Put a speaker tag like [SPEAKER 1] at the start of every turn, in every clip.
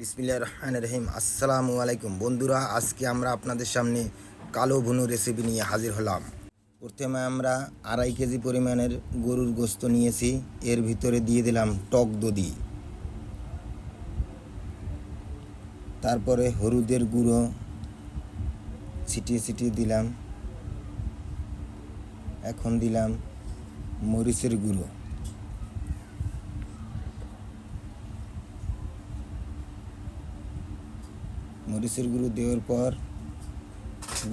[SPEAKER 1] বিসমিল্লাহ রহমান রহিম। আসসালামু আলাইকুম। বন্ধুরা, আজকে আমরা আপনাদের সামনে কালো ভুনু রেসিপি নিয়ে হাজির হলাম। প্রথমে আমরা আড়াই কেজি পরিমাণের গরুর গোস্ত নিয়েছি। এর ভিতরে দিয়ে দিলাম টক দদি তারপরে হলুদের গুঁড়ো ছিটিয়ে ছিটিয়ে দিলাম। এখন দিলাম মরিচের গুঁড়ো। মরিচের গুঁড়ো দেওয়ার পর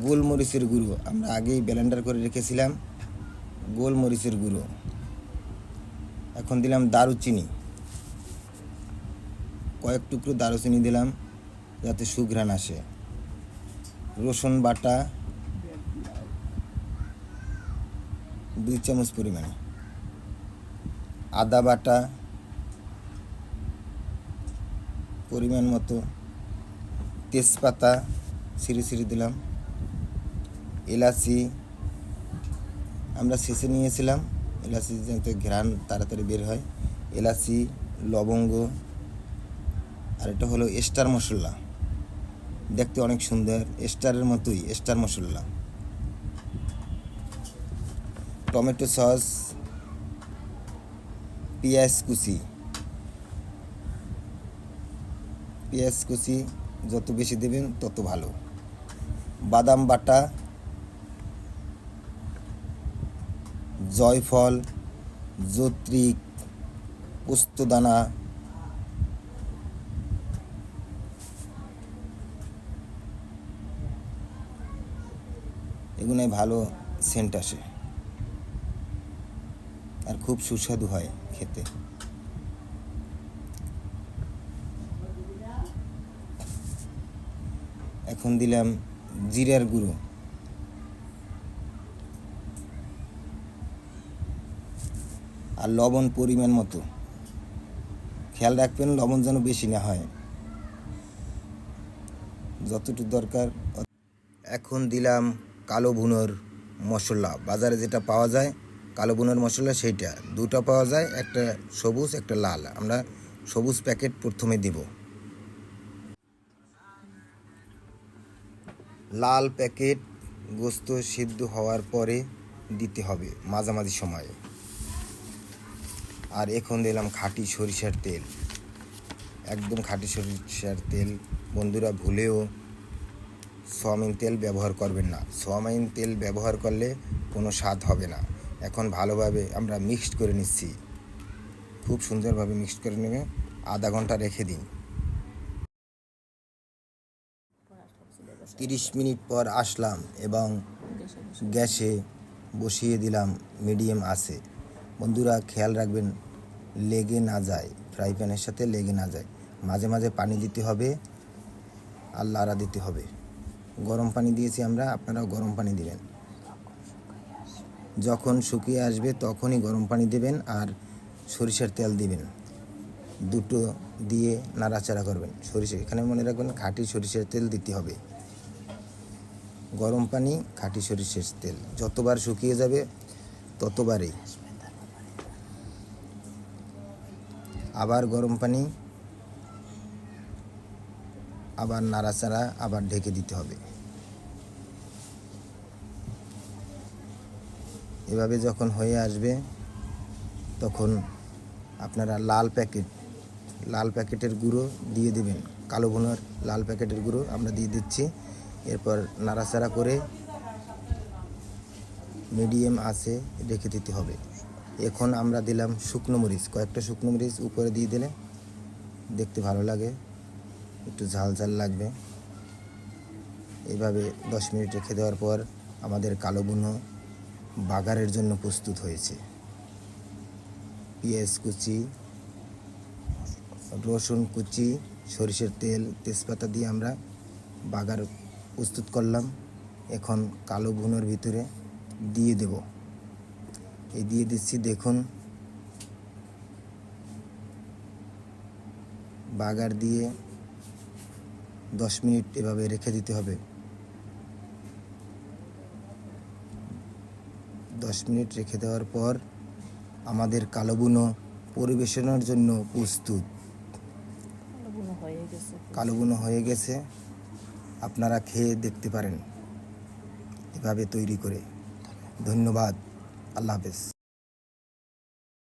[SPEAKER 1] গোলমরিচের গুঁড়ো, আমরা আগেই ব্লেন্ডার করে রেখেছিলাম গোলমরিচের গুঁড়ো। এখন দিলাম দারুচিনি। কয়েক টুকরো দারুচিনি দিলাম, যাতে সুঘ্রাণ আসে। রসুন বাটা, দুই চামচ পরিমাণে। আদা বাটা, পরিমাণ মতো। তেজপাতা ছিঁড়ে ছিঁড়ে দিলাম। এলাচি আমরা শেষে নিয়েছিলাম। এলাচি যাতে ঘ্রাণ তাড়াতাড়ি বের হয়। এলাচি, লবঙ্গ আর এটা হলো স্টার মশলা। দেখতে অনেক সুন্দর স্টারের মতোই স্টার মশলা। টমেটো সস, পেঁয়াজ কুচি। পেঁয়াজ কুচি যত বেশি দেবেন, তত ভালো। বাদাম বাটা, জয়ফল, যত্রিক, পোস্তদানা এগুলোয় ভালো সেন্ট আসে। আর খুব সুস্বাদু হয় খেতে। এখন দিলাম জিরার গুঁড়ো। আর লবণ পরিমাণ মতো। খেয়াল রাখবেন লবণ যেন বেশি না হয়। যতটুকু দরকার এখন দিলাম কালো ভুনোর মশলা। বাজারে যেটা পাওয়া যায়, কালো ভুনোর মশলা সেইটা। দুটো পাওয়া যায়, একটা সবুজ, একটা লাল। আমরা সবুজ প্যাকেট প্রথমে দিব। লাল প্যাকেট গোস্ত সিদ্ধ হওয়ার পরে দিতে হবে মাঝামাঝি সময়ে। আর এখন দিলাম খাঁটি সরিষার তেল। একদম খাঁটি সরিষার তেল। বন্ধুরা, ভুলেও সোয়াবিন তেল ব্যবহার করবেন না। সোয়াবিন তেল ব্যবহার করলে কোনো স্বাদ হবে না। এখন ভালোভাবে আমরা মিক্সড করে নিচ্ছি। খুব সুন্দরভাবে মিক্সড করে নেবে। আধা ঘণ্টা রেখে দিন। তিরিশ মিনিট পর আসলাম এবং গ্যাসে বসিয়ে দিলাম, মিডিয়াম আছে। বন্ধুরা, খেয়াল রাখবেন, লেগে না যায়। ফ্রাই প্যানের সাথে লেগে না যায়। মাঝে মাঝে পানি দিতে হবে, আর লাড়া দিতে হবে। গরম পানি দিয়েছি আমরা, আপনারাও গরম পানি দিবেন। যখন শুকিয়ে আসবে, তখনই গরম পানি দেবেন আর সরিষার তেল দিবেন। দুটো দিয়ে নাড়াচাড়া করবেন। সরিষা, এখানে মনে রাখবেন, খাঁটি সরিষার তেল দিতে হবে। গরম পানি, খাঁটি সরিষের তেল। যতবার শুকিয়ে যাবে, ততবারই। আবার গরম পানি, আবার নাড়াচাড়া, আবার ঢেকে দিতে হবে। এভাবে যখন হয়ে আসবে, তখন আপনারা লাল প্যাকেট, লাল প্যাকেটের গুঁড়ো দিয়ে দেবেন। কালো ভুনার লাল প্যাকেটের গুঁড়ো আমরা দিয়ে দিচ্ছি। এরপর নাড়াচাড়া করে মিডিয়াম আছে রেখে দিতে হবে। এখন আমরা দিলাম শুকনো মরিচ। কয়েকটা শুকনো মরিচ উপরে দিয়ে দিলে দেখতে ভালো লাগে। একটু ঝাল ঝাল লাগবে। এইভাবে দশ মিনিট রেখে দেওয়ার পর আমাদের কালো বুনো বাগারের জন্য প্রস্তুত হয়েছে। পেঁয়াজ কুচি, রসুন কুচি, সরিষার তেল, তেজপাতা দিয়ে আমরা বাগার প্রস্তুত করলাম। এখন কালো বুনোর ভিতরে দিয়ে দেব। এই দিয়ে দিচ্ছি দেখুন। বাগার দিয়ে দশ মিনিট এভাবে রেখে দিতে হবে। দশ মিনিট রেখে দেওয়ার পর আমাদের কালো বুনো পরিবেশনের জন্য প্রস্তুত। কালো বুনো হয়ে গেছে। আপনারা খেয়ে দেখতে পারেন। এভাবে তৈরি করে। ধন্যবাদ। আল্লাহ হাফেজ।